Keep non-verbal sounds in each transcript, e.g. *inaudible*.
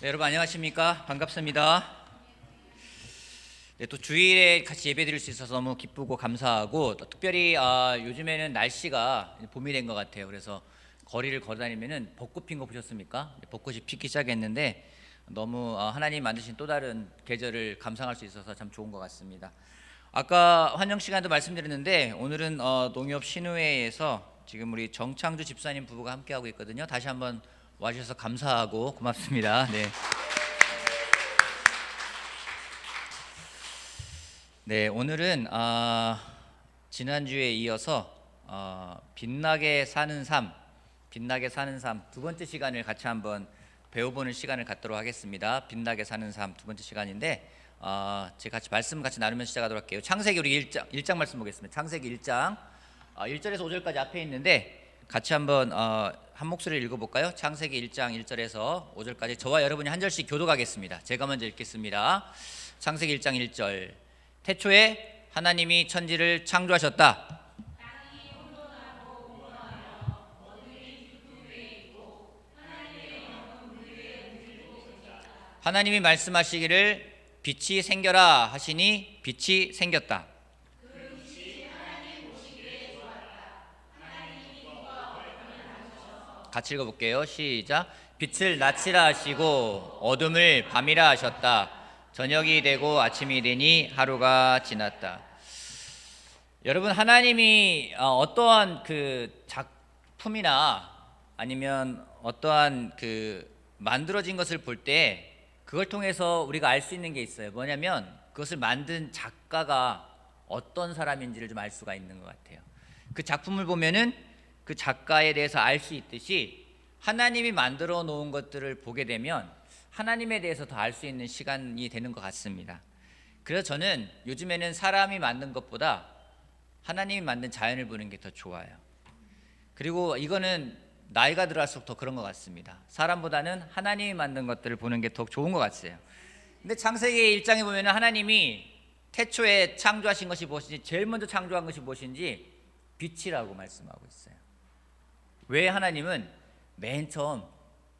네, 여러분 안녕하십니까? 반갑습니다. 네, 또 주일에 같이 예배드릴 수 있어서 너무 기쁘고 감사하고 또 특별히 아, 요즘에는 날씨가 봄이 된 것 같아요. 그래서 거리를 걸어다니면은 벚꽃 핀 거 보셨습니까? 네, 벚꽃이 피기 시작했는데 너무 아, 하나님 만드신 또 다른 계절을 감상할 수 있어서 참 좋은 것 같습니다. 아까 환영 시간도 말씀드렸는데 오늘은 어, 농협 신우회에서 지금 우리 정창주 집사님 부부가 함께 하고 있거든요. 다시 한번 와주셔서 감사하고 고맙습니다. 네. 네, 오늘은 아, 지난주에 이어서 어, 빛나게 사는 삶, 빛나게 사는 삶 두 번째 시간을 같이 한번 배워보는 시간을 갖도록 하겠습니다. 빛나게 사는 삶 두 번째 시간인데 어, 제가 같이 말씀 같이 나누면서 시작하도록 할게요. 창세기 우리 1장, 1장 말씀 보겠습니다. 창세기 1장 어, 1절에서 5절까지 앞에 있는데 같이 한번 어, 한 목소리를 읽어볼까요? 창세기 1장 1절에서 5절까지 저와 여러분이 한 절씩 교독하겠습니다. 제가 먼저 읽겠습니다. 창세기 1장 1절 태초에 하나님이 천지를 창조하셨다. 하나님이 말씀하시기를 빛이 생겨라 하시니 빛이 생겼다. 같이 읽어볼게요. 시작. 빛을 낮이라 하시고 어둠을 밤이라 하셨다. 저녁이 되고 아침이 되니 하루가 지났다. 여러분 하나님이 어, 어떠한 그 작품이나 아니면 어떠한 그 만들어진 것을 볼 때 그걸 통해서 우리가 알 수 있는 게 있어요. 뭐냐면 그것을 만든 작가가 어떤 사람인지를 좀 알 수가 있는 것 같아요. 그 작품을 보면은 그 작가에 대해서 알 수 있듯이 하나님이 만들어 놓은 것들을 보게 되면 하나님에 대해서 더 알 수 있는 시간이 되는 것 같습니다. 그래서 저는 요즘에는 사람이 만든 것보다 하나님이 만든 자연을 보는 게 더 좋아요. 그리고 이거는 나이가 들어갈수록 더 그런 것 같습니다. 사람보다는 하나님이 만든 것들을 보는 게 더 좋은 것 같아요. 근데 창세기 1장에 보면 하나님이 태초에 창조하신 것이 무엇인지 제일 먼저 창조한 것이 무엇인지 빛이라고 말씀하고 있어요. 왜 하나님은 맨 처음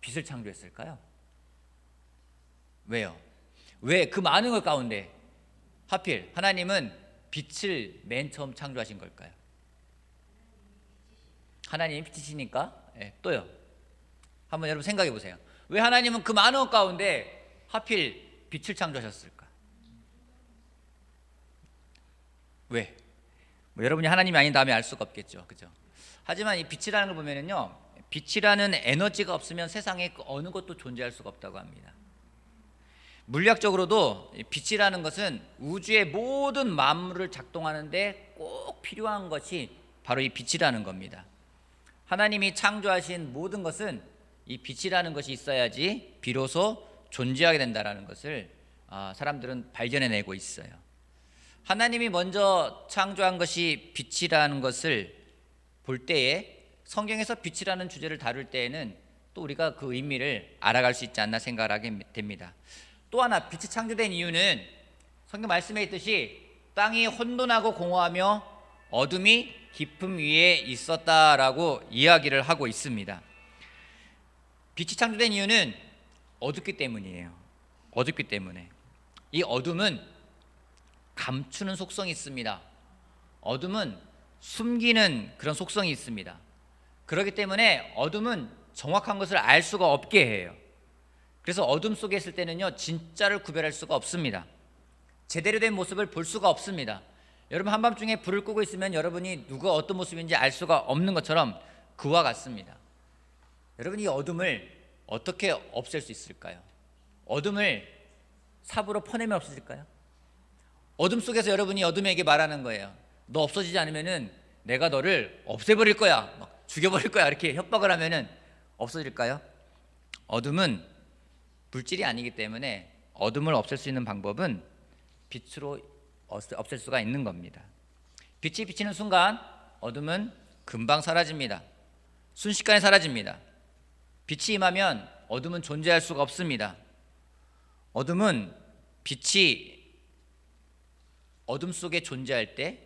빛을 창조했을까요? 왜요? 왜 그 많은 것 가운데 하필 하나님은 빛을 맨 처음 창조하신 걸까요? 하나님이 빛이시니까 예, 또요. 한번 여러분 생각해 보세요. 왜 하나님은 그 많은 것 가운데 하필 빛을 창조하셨을까? 왜? 뭐 여러분이 하나님이 아닌 다음에 알 수가 없겠죠. 그죠? 하지만 이 빛이라는 걸 보면은요. 빛이라는 에너지가 없으면 세상에 그 어느 것도 존재할 수가 없다고 합니다. 물리학적으로도 이 빛이라는 것은 우주의 모든 만물을 작동하는데 꼭 필요한 것이 바로 이 빛이라는 겁니다. 하나님이 창조하신 모든 것은 이 빛이라는 것이 있어야지 비로소 존재하게 된다라는 것을 아, 사람들은 발견해내고 있어요. 하나님이 먼저 창조한 것이 빛이라는 것을 볼 때에 성경에서 빛이라는 주제를 다룰 때에는 또 우리가 그 의미를 알아갈 수 있지 않나 생각하게 됩니다. 또 하나 빛이 창조된 이유는 성경 말씀에 있듯이 땅이 혼돈하고 공허하며 어둠이 깊음 위에 있었다라고 이야기를 하고 있습니다. 빛이 창조된 이유는 어둡기 때문이에요. 어둡기 때문에. 이 어둠은 감추는 속성이 있습니다. 어둠은 숨기는 그런 속성이 있습니다. 그렇기 때문에 어둠은 정확한 것을 알 수가 없게 해요. 그래서 어둠 속에 있을 때는요, 진짜를 구별할 수가 없습니다. 제대로 된 모습을 볼 수가 없습니다. 여러분 한밤중에 불을 끄고 있으면 여러분이 누가 어떤 모습인지 알 수가 없는 것처럼 그와 같습니다. 여러분 이 어둠을 어떻게 없앨 수 있을까요? 어둠을 삽으로 퍼내면 없어질까요? 어둠 속에서 여러분이 어둠에게 말하는 거예요. 너 없어지지 않으면은 내가 너를 없애버릴 거야, 막 죽여버릴 거야 이렇게 협박을 하면은 없어질까요? 어둠은 물질이 아니기 때문에 어둠을 없앨 수 있는 방법은 빛으로 없앨 수가 있는 겁니다. 빛이 비치는 순간 어둠은 금방 사라집니다. 순식간에 사라집니다. 빛이 임하면 어둠은 존재할 수가 없습니다. 어둠은 빛이 어둠 속에 존재할 때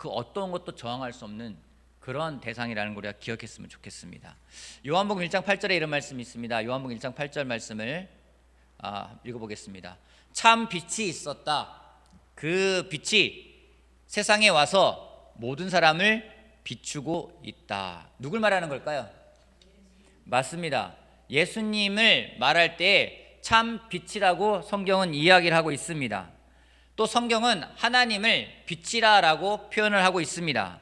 그 어떤 것도 저항할 수 없는 그런 대상이라는 걸 우리가 기억했으면 좋겠습니다. 요한복음 1장 8절에 이런 말씀이 있습니다. 요한복음 1장 8절 말씀을 아, 읽어보겠습니다. 참 빛이 있었다. 그 빛이 세상에 와서 모든 사람을 비추고 있다. 누굴 말하는 걸까요? 맞습니다. 예수님을 말할 때 참 빛이라고 성경은 이야기를 하고 있습니다. 또 성경은 하나님을 빛이라라고 표현을 하고 있습니다.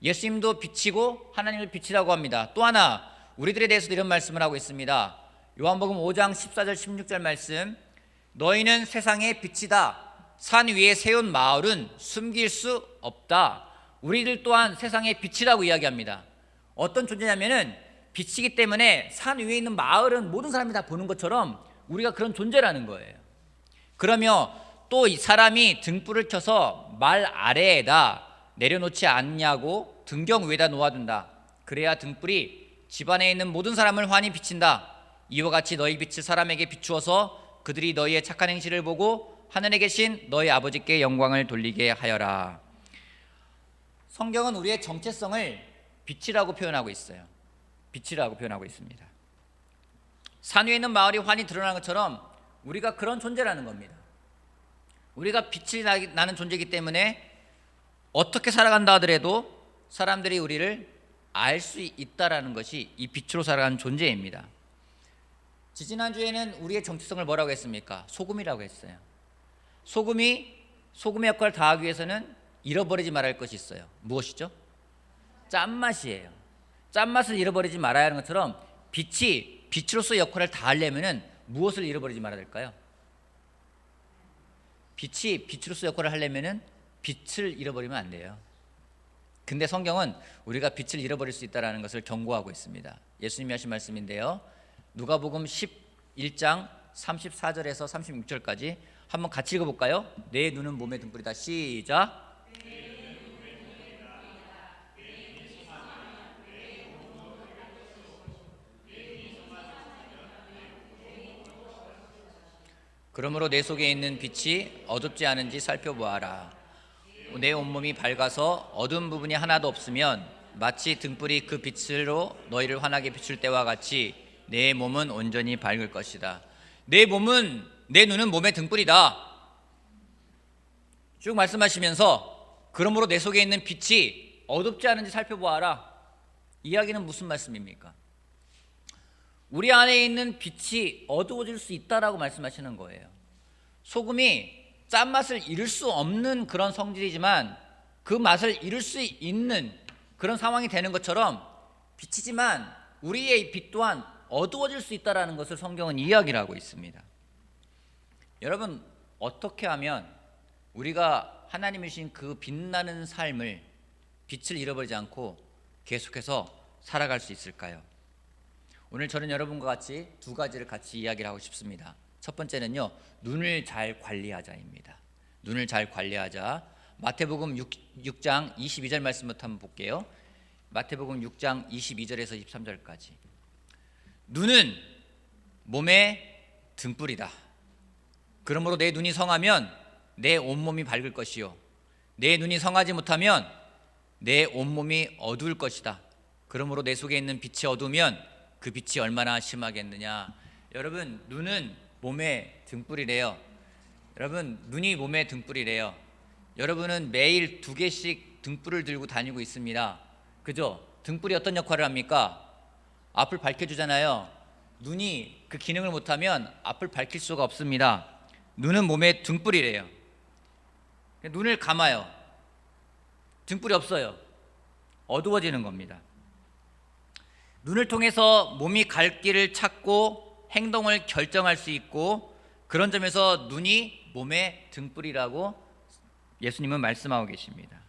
예수님도 빛이고 하나님을 빛이라고 합니다. 또 하나 우리들에 대해서도 이런 말씀을 하고 있습니다. 요한복음 5장 14절 16절 말씀 너희는 세상의 빛이다. 산 위에 세운 마을은 숨길 수 없다. 우리들 또한 세상의 빛이라고 이야기합니다. 어떤 존재냐면은 빛이기 때문에 산 위에 있는 마을은 모든 사람이 다 보는 것처럼 우리가 그런 존재라는 거예요. 그러며 또 이 사람이 등불을 켜서 말 아래에다 내려놓지 않냐고 등경 위에다 놓아둔다. 그래야 등불이 집안에 있는 모든 사람을 환히 비친다. 이와 같이 너희 빛을 사람에게 비추어서 그들이 너희의 착한 행실을 보고 하늘에 계신 너희 아버지께 영광을 돌리게 하여라. 성경은 우리의 정체성을 빛이라고 표현하고 있어요. 빛이라고 표현하고 있습니다. 산 위에 있는 마을이 환히 드러나는 것처럼 우리가 그런 존재라는 겁니다. 우리가 빛이 나는 존재이기 때문에 어떻게 살아간다 하더라도 사람들이 우리를 알 수 있다라는 것이 이 빛으로 살아가는 존재입니다. 지지난주에는 우리의 정체성을 뭐라고 했습니까? 소금이라고 했어요. 소금이 소금의 역할을 다하기 위해서는 잃어버리지 말아야 할 것이 있어요. 무엇이죠? 짠맛이에요. 짠맛을 잃어버리지 말아야 하는 것처럼 빛이 빛으로서 역할을 다하려면은 무엇을 잃어버리지 말아야 될까요? 빛이 빛으로서 역할을 하려면은 빛을 잃어버리면 안 돼요. 근데 성경은 우리가 빛을 잃어버릴 수 있다라는 것을 경고하고 있습니다. 예수님이 하신 말씀인데요. 누가복음 11장 34절에서 36절까지 한번 같이 읽어 볼까요? 내 눈은 몸의 등불이다. 시작. 그러므로 내 속에 있는 빛이 어둡지 않은지 살펴보아라. 내 온몸이 밝아서 어두운 부분이 하나도 없으면 마치 등불이 그 빛으로 너희를 환하게 비출 때와 같이 내 몸은 온전히 밝을 것이다. 내 몸은 내 눈은 몸의 등불이다. 쭉 말씀하시면서 그러므로 내 속에 있는 빛이 어둡지 않은지 살펴보아라. 이야기는 무슨 말씀입니까? 우리 안에 있는 빛이 어두워질 수 있다라고 말씀하시는 거예요. 소금이 짠맛을 잃을 수 없는 그런 성질이지만 그 맛을 잃을 수 있는 그런 상황이 되는 것처럼 빛이지만 우리의 빛 또한 어두워질 수 있다라는 것을 성경은 이야기를 하고 있습니다. 여러분 어떻게 하면 우리가 하나님이 주신 그 빛나는 삶을 빛을 잃어버리지 않고 계속해서 살아갈 수 있을까요? 오늘 저는 여러분과 같이 두 가지를 같이 이야기를 하고 싶습니다. 첫 번째는요, 눈을 잘 관리하자입니다. 눈을 잘 관리하자. 마태복음 6, 장 22절 말씀부터 한번 볼게요. 마태복음 6장 22절에서 23절까지. 눈은 몸의 등불이다. 그러므로 내 눈이 성하면 내 온몸이 밝을 것이요. 내 눈이 성하지 못하면 내 온몸이 어두울 것이다. 그러므로 내 속에 있는 빛이 어두우면 그 빛이 얼마나 심하겠느냐. 여러분, 눈은 몸의 등불이래요. 여러분, 눈이 몸의 등불이래요. 여러분은 매일 두 개씩 등불을 들고 다니고 있습니다. 그죠? 등불이 어떤 역할을 합니까? 앞을 밝혀주잖아요. 눈이 그 기능을 못하면 앞을 밝힐 수가 없습니다. 눈은 몸의 등불이래요. 눈을 감아요. 등불이 없어요. 어두워지는 겁니다. 눈을 통해서 몸이 갈 길을 찾고 행동을 결정할 수 있고 그런 점에서 눈이 몸의 등불이라고 예수님은 말씀하고 계십니다.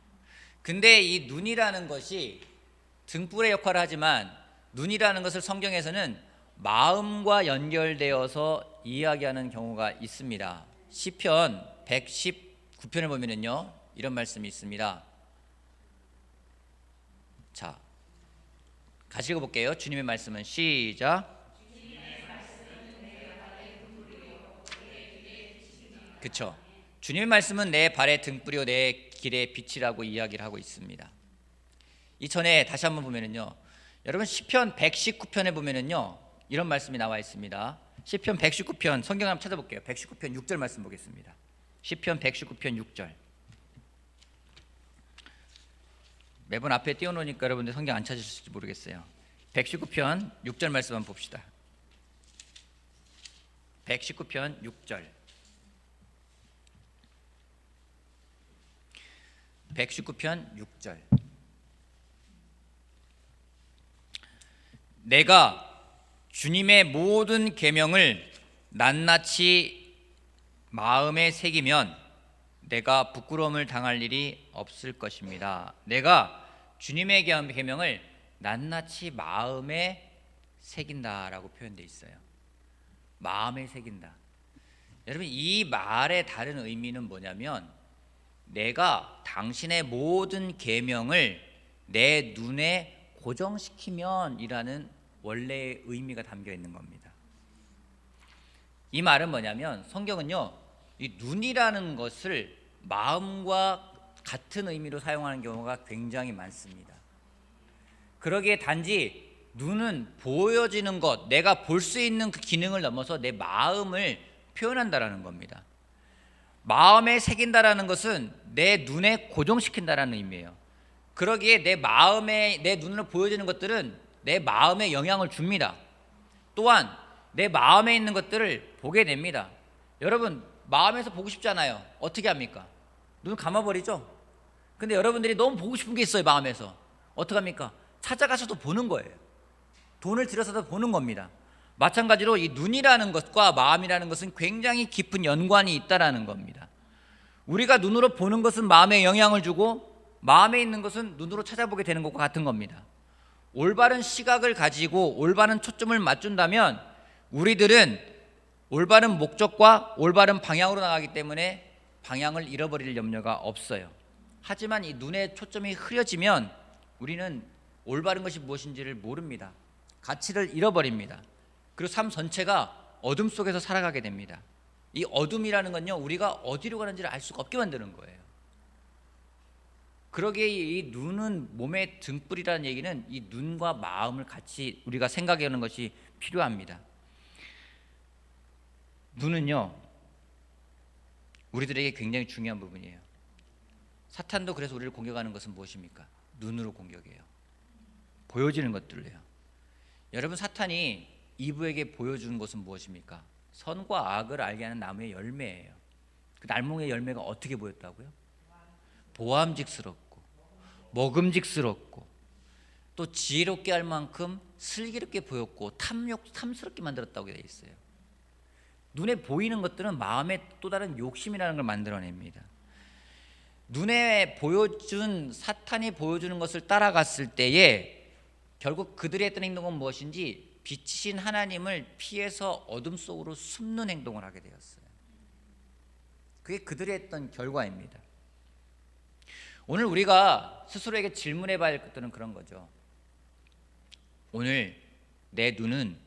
근데 이 눈이라는 것이 등불의 역할을 하지만 눈이라는 것을 성경에서는 마음과 연결되어서 이야기하는 경우가 있습니다. 시편 119편을 보면은요. 이런 말씀이 있습니다. 자, 같이 읽어볼게요. 주님의 말씀은 시작. 그쵸. 주님의 말씀은 내 발의 등불이요 내 길의 빛이라고 이야기를 하고 있습니다. 이 전에 다시 한번 보면은요. 여러분 시편 119편에 보면은요. 이런 말씀이 나와 있습니다. 시편 119편 성경 한번 찾아볼게요. 119편 6절 말씀 보겠습니다. 시편 119편 6절. 매번 앞에 띄워놓으니까 여러분들 성경 안 찾으실지 모르겠어요. 119편 6절 말씀 한번 봅시다. 119편 6절. 119편 6절. 내가 주님의 모든 계명을 낱낱이 마음에 새기면 내가 부끄러움을 당할 일이 없을 것입니다. 내가 주님의 계명- 계명을 낱낱이 마음에 새긴다라고 표현되어 있어요. 마음에 새긴다. 여러분 이 말의 다른 의미는 뭐냐면 내가 당신의 모든 계명을 내 눈에 고정시키면이라는 원래의 의미가 담겨 있는 겁니다. 이 말은 뭐냐면 성경은요 이 눈이라는 것을 마음과 같은 의미로 사용하는 경우가 굉장히 많습니다. 그러기에 단지 눈은 보여지는 것, 내가 볼 수 있는 그 기능을 넘어서 내 마음을 표현한다라는 겁니다. 마음에 새긴다라는 것은 내 눈에 고정시킨다라는 의미예요. 그러기에 내 마음에 내 눈으로 보여지는 것들은 내 마음에 영향을 줍니다. 또한 내 마음에 있는 것들을 보게 됩니다. 여러분 마음에서 보고 싶잖아요. 어떻게 합니까? 눈 감아버리죠. 근데 여러분들이 너무 보고 싶은 게 있어요 마음에서. 어떻게 합니까? 찾아가서도 보는 거예요. 돈을 들여서도 보는 겁니다. 마찬가지로 이 눈이라는 것과 마음이라는 것은 굉장히 깊은 연관이 있다라는 겁니다. 우리가 눈으로 보는 것은 마음에 영향을 주고 마음에 있는 것은 눈으로 찾아보게 되는 것과 같은 겁니다. 올바른 시각을 가지고 올바른 초점을 맞춘다면 우리들은 올바른 목적과 올바른 방향으로 나가기 때문에 방향을 잃어버릴 염려가 없어요. 하지만 이 눈의 초점이 흐려지면 우리는 올바른 것이 무엇인지를 모릅니다. 가치를 잃어버립니다. 그리고 삶 전체가 어둠 속에서 살아가게 됩니다. 이 어둠이라는 건요, 우리가 어디로 가는지를 알 수가 없게 만드는 거예요. 그러기에 이 눈은 몸의 등불이라는 얘기는 이 눈과 마음을 같이 우리가 생각하는 것이 필요합니다. 눈은요, 우리들에게 굉장히 중요한 부분이에요. 사탄도 그래서 우리를 공격하는 것은 무엇입니까? 눈으로 공격해요. 보여지는 것들로요. 여러분 사탄이 이브에게 보여주는 것은 무엇입니까? 선과 악을 알게 하는 나무의 열매예요. 그 날몽의 열매가 어떻게 보였다고요? 보암직스럽고 먹음직스럽고 또 지혜롭게 할 만큼 슬기롭게 보였고 탐욕 탐스럽게 만들었다고 되어 있어요. 눈에 보이는 것들은 마음의 또 다른 욕심이라는 걸 만들어냅니다. 눈에 보여준 사탄이 보여주는 것을 따라갔을 때에 결국 그들이 했던 행동은 무엇인지 빛이신 하나님을 피해서 어둠 속으로 숨는 행동을 하게 되었어요. 그게 그들이 했던 결과입니다. 오늘 우리가 스스로에게 질문해 봐야 할 것들은 그런 거죠. 오늘 내 눈은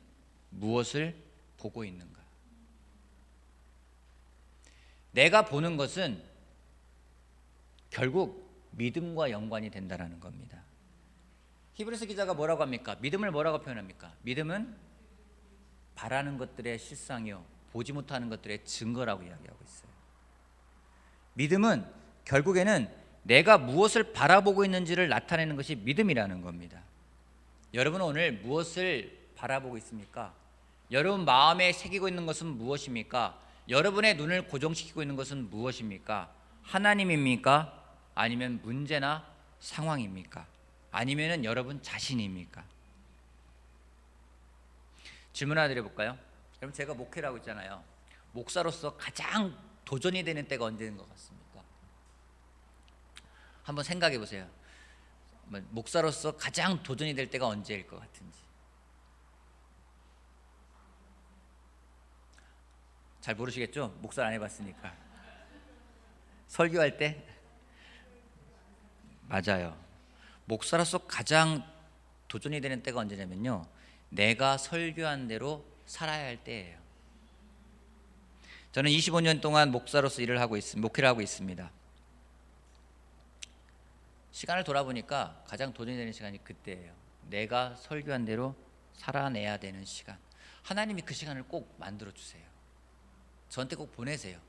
무엇을 보고 있는가? 내가 보는 것은 결국 믿음과 연관이 된다라는 겁니다. 히브리서 기자가 뭐라고 합니까? 믿음을 뭐라고 표현합니까? 믿음은 바라는 것들의 실상이요 보지 못하는 것들의 증거라고 이야기하고 있어요. 믿음은 결국에는 내가 무엇을 바라보고 있는지를 나타내는 것이 믿음이라는 겁니다. 여러분은 오늘 무엇을 바라보고 있습니까? 여러분 마음에 새기고 있는 것은 무엇입니까? 여러분의 눈을 고정시키고 있는 것은 무엇입니까? 하나님입니까? 아니면 문제나 상황입니까? 아니면은 여러분 자신입니까? 질문 하나 드려볼까요? 여러분 제가 목회를 하고 있잖아요. 목사로서 가장 도전이 되는 때가 언제인 것 같습니까? 한번 생각해 보세요. 목사로서 가장 도전이 될 때가 언제일 것 같은지. 잘 모르시겠죠? 목사를 안 해봤으니까. 설교할 때 맞아요. 목사로서 가장 도전이 되는 때가 언제냐면요. 내가 설교한 대로 살아야 할 때예요. 저는 25년 동안 목사로서 일을 하고 있습니다. 목회를 하고 있습니다. 시간을 돌아보니까 가장 도전이 되는 시간이 그때예요. 내가 설교한 대로 살아내야 되는 시간. 하나님이 그 시간을 꼭 만들어 주세요. 저한테 꼭 보내세요.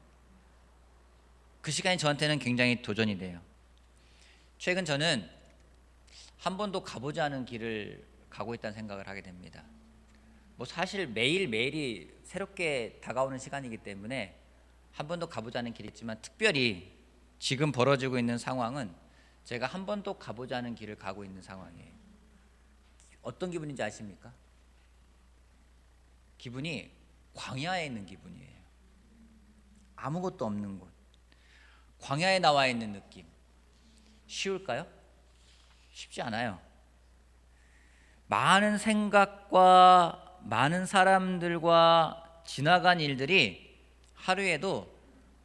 그 시간이 저한테는 굉장히 도전이 돼요. 최근 저는 한 번도 가보지 않은 길을 가고 있다는 생각을 하게 됩니다. 뭐 사실 매일 매일이 새롭게 다가오는 시간이기 때문에 한 번도 가보지 않은 길이 있지만 특별히 지금 벌어지고 있는 상황은 제가 한 번도 가보지 않은 길을 가고 있는 상황이에요. 어떤 기분인지 아십니까? 기분이 광야에 있는 기분이에요. 아무것도 없는 곳. 광야에 나와 있는 느낌. 쉬울까요? 쉽지 않아요. 많은 생각과 많은 사람들과 지나간 일들이 하루에도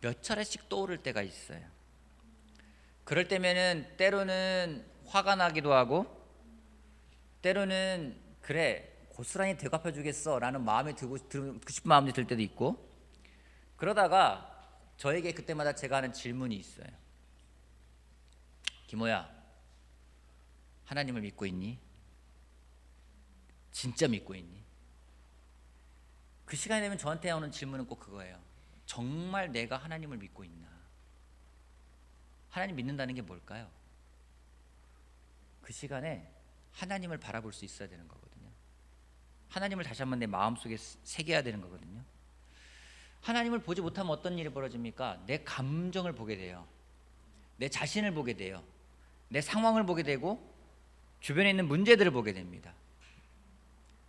몇 차례씩 떠오를 때가 있어요. 그럴 때면은 때로는 화가 나기도 하고 때로는 그래 고스란히 대갚아 주겠어라는 마음이 들고 들고 싶은 마음이 들 때도 있고 그러다가 저에게 그때마다 제가 하는 질문이 있어요. 김호야, 하나님을 믿고 있니? 진짜 믿고 있니? 그 시간이 되면 저한테 오는 질문은 꼭 그거예요. 정말 내가 하나님을 믿고 있나? 하나님 믿는다는 게 뭘까요? 그 시간에 하나님을 바라볼 수 있어야 되는 거거든요. 하나님을 다시 한번 내 마음속에 새겨야 되는 거거든요. 하나님을 보지 못하면 어떤 일이 벌어집니까? 내 감정을 보게 돼요. 내 자신을 보게 돼요. 내 상황을 보게 되고 주변에 있는 문제들을 보게 됩니다.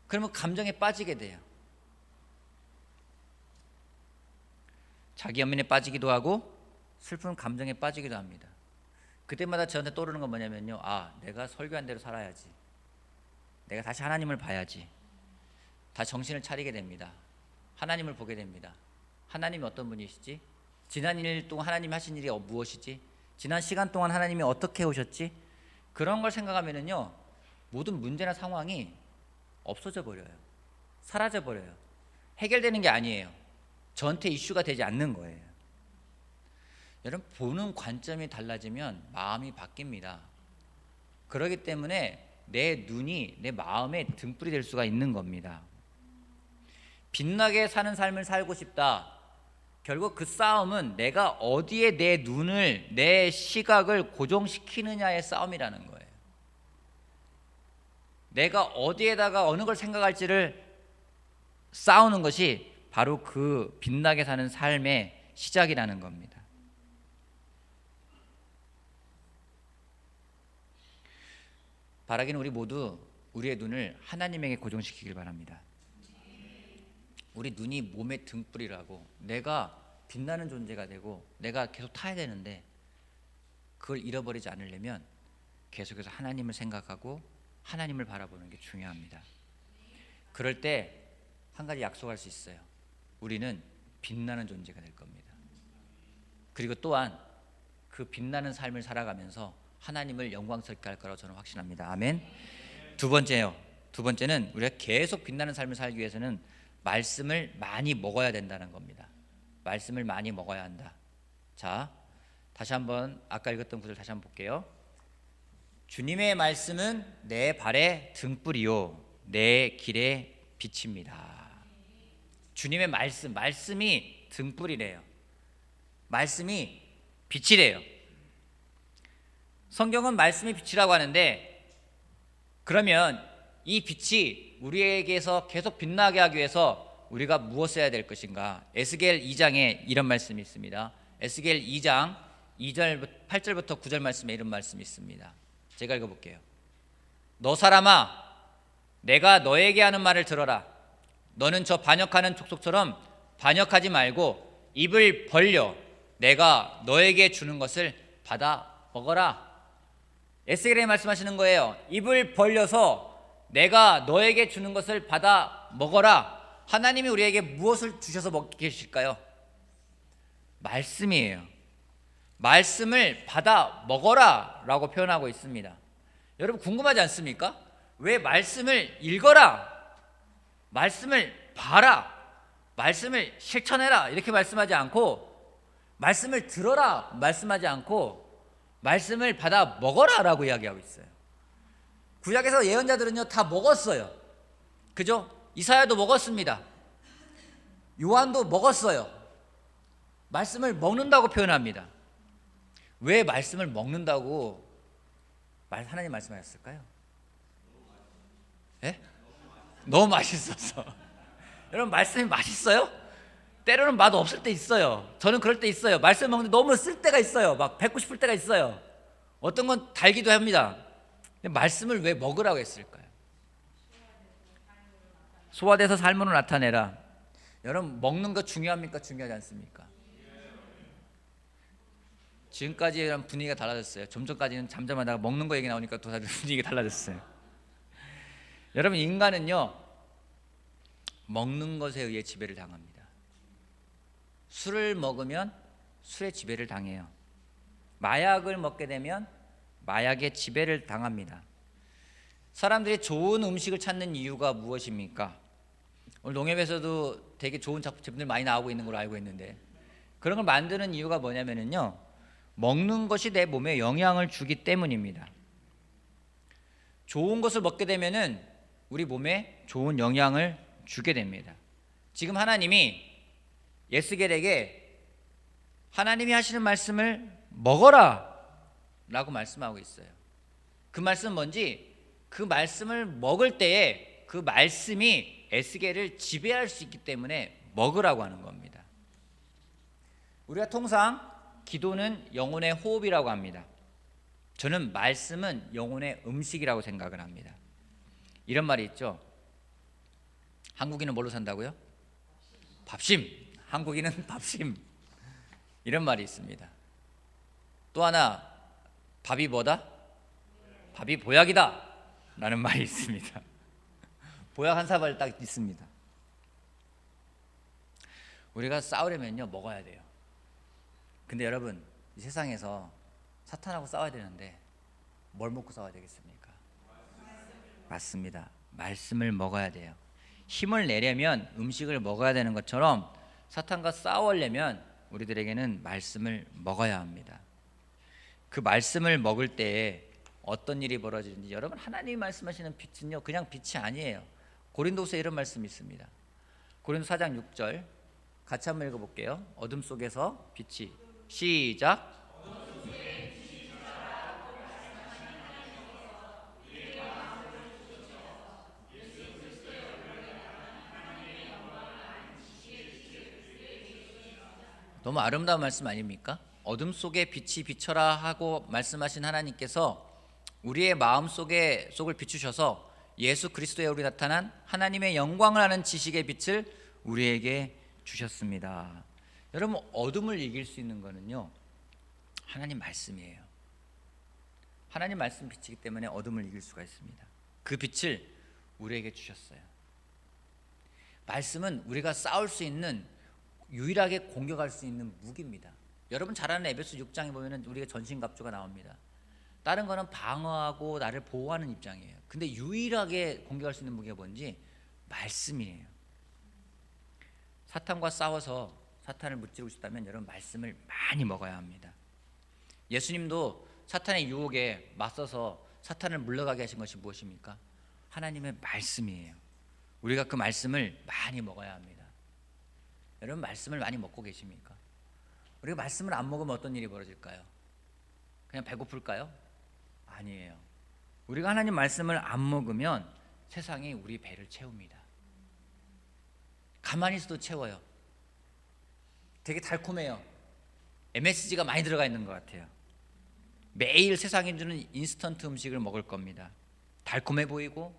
그러면 감정에 빠지게 돼요. 자기 연민에 빠지기도 하고 슬픈 감정에 빠지기도 합니다. 그때마다 저한테 떠오르는 건 뭐냐면요. 아, 내가 설교한 대로 살아야지. 내가 다시 하나님을 봐야지. 다 정신을 차리게 됩니다. 하나님을 보게 됩니다. 하나님이 어떤 분이시지? 지난 일 동안 하나님이 하신 일이 어, 무엇이지? 지난 시간 동안 하나님이 어떻게 오셨지? 그런 걸 생각하면은요. 모든 문제나 상황이 없어져 버려요. 사라져 버려요. 해결되는 게 아니에요. 저한테 이슈가 되지 않는 거예요. 여러분 보는 관점이 달라지면 마음이 바뀝니다. 그렇기 때문에 내 눈이 내 마음의 등불이 될 수가 있는 겁니다. 빛나게 사는 삶을 살고 싶다. 결국 그 싸움은 내가 어디에 내 눈을 내 시각을 고정시키느냐의 싸움이라는 거예요. 내가 어디에다가 어느 걸 생각할지를 싸우는 것이 바로 그 빛나게 사는 삶의 시작이라는 겁니다. 바라기는 우리 모두 우리의 눈을 하나님에게 고정시키길 바랍니다. 우리 눈이 몸의 등불이라고 내가 빛나는 존재가 되고 내가 계속 타야 되는데 그걸 잃어버리지 않으려면 계속해서 하나님을 생각하고 하나님을 바라보는 게 중요합니다. 그럴 때 한 가지 약속할 수 있어요. 우리는 빛나는 존재가 될 겁니다. 그리고 또한 그 빛나는 삶을 살아가면서 하나님을 영광스럽게 할 거라고 저는 확신합니다. 아멘. 두 번째요. 두 번째는 우리가 계속 빛나는 삶을 살기 위해서는 말씀을 많이 먹어야 된다는 겁니다. 말씀을 많이 먹어야 한다. 자, 다시 한번 아까 읽었던 구절 다시 한번 볼게요. 주님의 말씀은 내 발의 등불이요 내 길의 빛입니다. 주님의 말씀, 말씀이 등불이래요. 말씀이 빛이래요. 성경은 말씀이 빛이라고 하는데 그러면 이 빛이 우리에게서 계속 빛나게 하기 위해서 우리가 무엇을 해야 될 것인가? 에스겔 2장에 이런 말씀이 있습니다. 에스겔 2장 2절 8절부터 9절 말씀에 이런 말씀이 있습니다. 제가 읽어 볼게요. 너 사람아 내가 너에게 하는 말을 들어라. 너는 저 반역하는 족속처럼 반역하지 말고 입을 벌려 내가 너에게 주는 것을 받아 먹어라. 에스겔에 말씀하시는 거예요. 입을 벌려서 내가 너에게 주는 것을 받아 먹어라. 하나님이 우리에게 무엇을 주셔서 먹게 계실까요? 말씀이에요. 말씀을 받아 먹어라 라고 표현하고 있습니다. 여러분 궁금하지 않습니까? 왜 말씀을 읽어라, 말씀을 봐라, 말씀을 실천해라 이렇게 말씀하지 않고 말씀을 들어라 말씀하지 않고 말씀을 받아 먹어라라고 이야기하고 있어요. 구약에서 예언자들은요 다 먹었어요. 그죠? 이사야도 먹었습니다. 요한도 먹었어요. 말씀을 먹는다고 표현합니다. 왜 말씀을 먹는다고 말 하나님 말씀하셨을까요? 예? 너무 맛있어서. *laughs* 여러분 말씀이 맛있어요? 때로는 맛 없을 때 있어요. 저는 그럴 때 있어요. 말씀 먹는데 너무 쓸 때가 있어요. 막 뱉고 싶을 때가 있어요. 어떤 건 달기도 합니다. 말씀을 왜 먹으라고 했을까요? 소화돼서 삶으로 나타내라. 여러분 먹는 거 중요합니까? 중요하지 않습니까? 지금까지 이런 분위기가 달라졌어요. 좀 전까지는 잠잠하다가 먹는 거 얘기 나오니까 또 다른 *laughs* 분위기가 달라졌어요. 여러분 인간은요 먹는 것에 의해 지배를 당합니다. 술을 먹으면 술의 지배를 당해요. 마약을 먹게 되면 마약의 지배를 당합니다. 사람들이 좋은 음식을 찾는 이유가 무엇입니까? 오늘 농협에서도 되게 좋은 제품들 많이 나오고 있는 걸로 알고 있는데 그런 걸 만드는 이유가 뭐냐면요 먹는 것이 내 몸에 영향을 주기 때문입니다. 좋은 것을 먹게 되면은 우리 몸에 좋은 영향을 주게 됩니다. 지금 하나님이 예스겔에게 하나님이 하시는 말씀을 먹어라 라고 말씀하고 있어요. 그 말씀은 뭔지 그 말씀을 먹을 때에 그 말씀이 에스겔을 지배할 수 있기 때문에 먹으라고 하는 겁니다. 우리가 통상 기도는 영혼의 호흡이라고 합니다. 저는 말씀은 영혼의 음식이라고 생각을 합니다. 이런 말이 있죠. 한국인은 뭘로 산다고요? 밥심. 한국인은 *laughs* 밥심. 이런 말이 있습니다. 또 하나 밥이 뭐다? 밥이 보약이다. 라는 말이 있습니다. 보약 한 사발 딱 있습니다. 우리가 싸우려면요 먹어야 돼요. 근데 여러분 이 세상에서 사탄하고 싸워야 되는데 뭘 먹고 싸워야 되겠습니까? 맞습니다. 말씀을 먹어야 돼요. 힘을 내려면 음식을 먹어야 되는 것처럼 사탄과 싸우려면 우리들에게는 말씀을 먹어야 합니다. 그 말씀을 먹을 때에 어떤 일이 벌어지는지 여러분 하나님이 말씀하시는 빛은요 그냥 빛이 아니에요. 고린도서 이런 말씀이 있습니다. 고린도 4장 6절 같이 한번 읽어볼게요. 어둠 속에서 빛이 시작. 너무 아름다운 말씀 아닙니까? 어둠 속에 빛이 비쳐라 하고 말씀하신 하나님께서 우리의 마음 속에 속을 비추셔서 예수 그리스도에 우리 나타난 하나님의 영광을 아는 지식의 빛을 우리에게 주셨습니다. 여러분 어둠을 이길 수 있는 거는요 하나님 말씀이에요. 하나님 말씀 빛이기 때문에 어둠을 이길 수가 있습니다. 그 빛을 우리에게 주셨어요. 말씀은 우리가 싸울 수 있는 유일하게 공격할 수 있는 무기입니다. 여러분 잘 아는 에베소 6장에 보면은 우리가 전신갑주가 나옵니다. 다른 거는 방어하고 나를 보호하는 입장이에요. 근데 유일하게 공격할 수 있는 무기가 뭔지 말씀이에요. 사탄과 싸워서 사탄을 무찌르고 싶다면 여러분 말씀을 많이 먹어야 합니다. 예수님도 사탄의 유혹에 맞서서 사탄을 물러가게 하신 것이 무엇입니까? 하나님의 말씀이에요. 우리가 그 말씀을 많이 먹어야 합니다. 여러분 말씀을 많이 먹고 계십니까? 우리가 말씀을 안 먹으면 어떤 일이 벌어질까요? 그냥 배고플까요? 아니에요. 우리가 하나님 말씀을 안 먹으면 세상이 우리 배를 채웁니다. 가만히 있어도 채워요. 되게 달콤해요. MSG가 많이 들어가 있는 것 같아요. 매일 세상이 주는 인스턴트 음식을 먹을 겁니다. 달콤해 보이고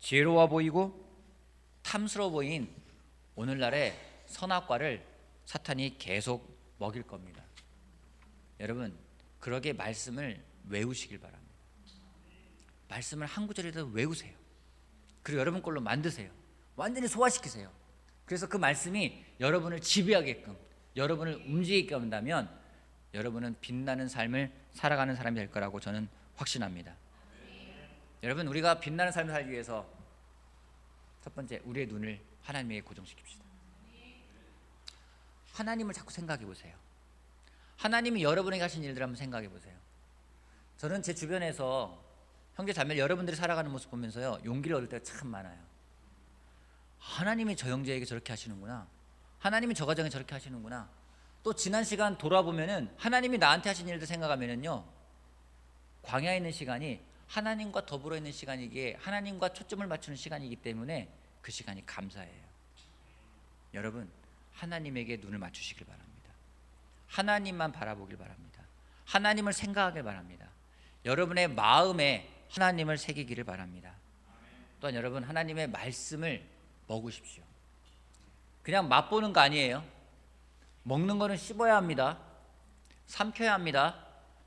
지혜로워 보이고 탐스러워 보인 오늘날의 선악과를 사탄이 계속 먹일 겁니다. 여러분 그러게 말씀을 외우시길 바랍니다. 말씀을 한 구절이라도 외우세요. 그리고 여러분 걸로 만드세요. 완전히 소화시키세요. 그래서 그 말씀이 여러분을 지배하게끔 여러분을 움직이게 한다면 여러분은 빛나는 삶을 살아가는 사람이 될 거라고 저는 확신합니다. 여러분 우리가 빛나는 삶을 살기 위해서 첫 번째 우리의 눈을 하나님에게 고정시킵시다. 하나님을 자꾸 생각해 보세요. 하나님이 여러분에게 하신 일들 한번 생각해 보세요. 저는 제 주변에서 형제 자매 여러분들이 살아가는 모습 보면서요 용기를 얻을 때가 참 많아요. 하나님이 저 형제에게 저렇게 하시는구나. 하나님이 저 가정에 저렇게 하시는구나. 또 지난 시간 돌아보면은 하나님이 나한테 하신 일들 생각하면은요 광야에 있는 시간이 하나님과 더불어 있는 시간이기에 하나님과 초점을 맞추는 시간이기 때문에 그 시간이 감사해요. 여러분 하나님에게 눈을 맞추시길 바랍니다. 하나님만 바라보길 바랍니다. 하나님을 생각하길 바랍니다. 여러분의 마음에 하나님을 새기기를 바랍니다. 또한 여러분 하나님의 말씀을 먹으십시오. 그냥 맛보는 거 아니에요. 먹는 거는 씹어야 합니다. 삼켜야 합니다.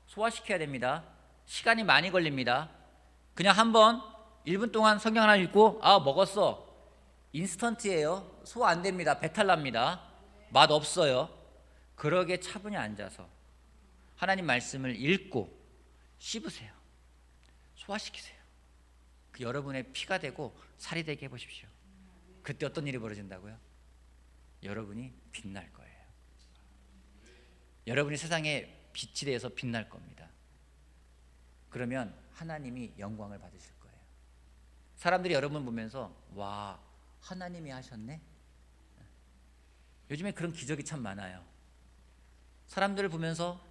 소화시켜야 됩니다. 시간이 많이 걸립니다. 그냥 한번 1분 동안 성경 하나 읽고 아 먹었어. 인스턴트예요. 소화 안 됩니다. 배탈 납니다. 맛 없어요. 그러게 차분히 앉아서 하나님 말씀을 읽고 씹으세요. 소화시키세요. 그 여러분의 피가 되고 살이 되게 해보십시오. 그때 어떤 일이 벌어진다고요? 여러분이 빛날 거예요. 여러분이 세상에 빛이 되어서 빛날 겁니다. 그러면 하나님이 영광을 받으실 거예요. 사람들이 여러분 보면서 와 하나님이 하셨네. 요즘에 그런 기적이 참 많아요. 사람들을 보면서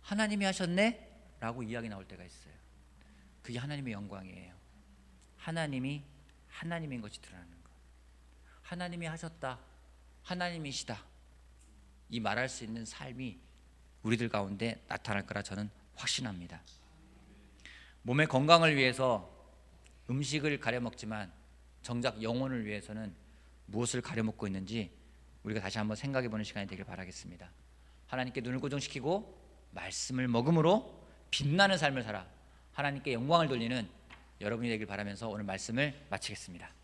하나님이 하셨네? 라고 이야기 나올 때가 있어요. 그게 하나님의 영광이에요. 하나님이 하나님인 것이 드러나는 것. 하나님이 하셨다. 하나님이시다. 이 말할 수 있는 삶이 우리들 가운데 나타날 거라 저는 확신합니다. 몸의 건강을 위해서 음식을 가려 먹지만 정작 영혼을 위해서는 무엇을 가려 먹고 있는지 우리가 다시 한번 생각해 보는 시간이 되길 바라겠습니다. 하나님께 눈을 고정시키고 말씀을 먹음으로 빛나는 삶을 살아 하나님께 영광을 돌리는 여러분이 되길 바라면서 오늘 말씀을 마치겠습니다.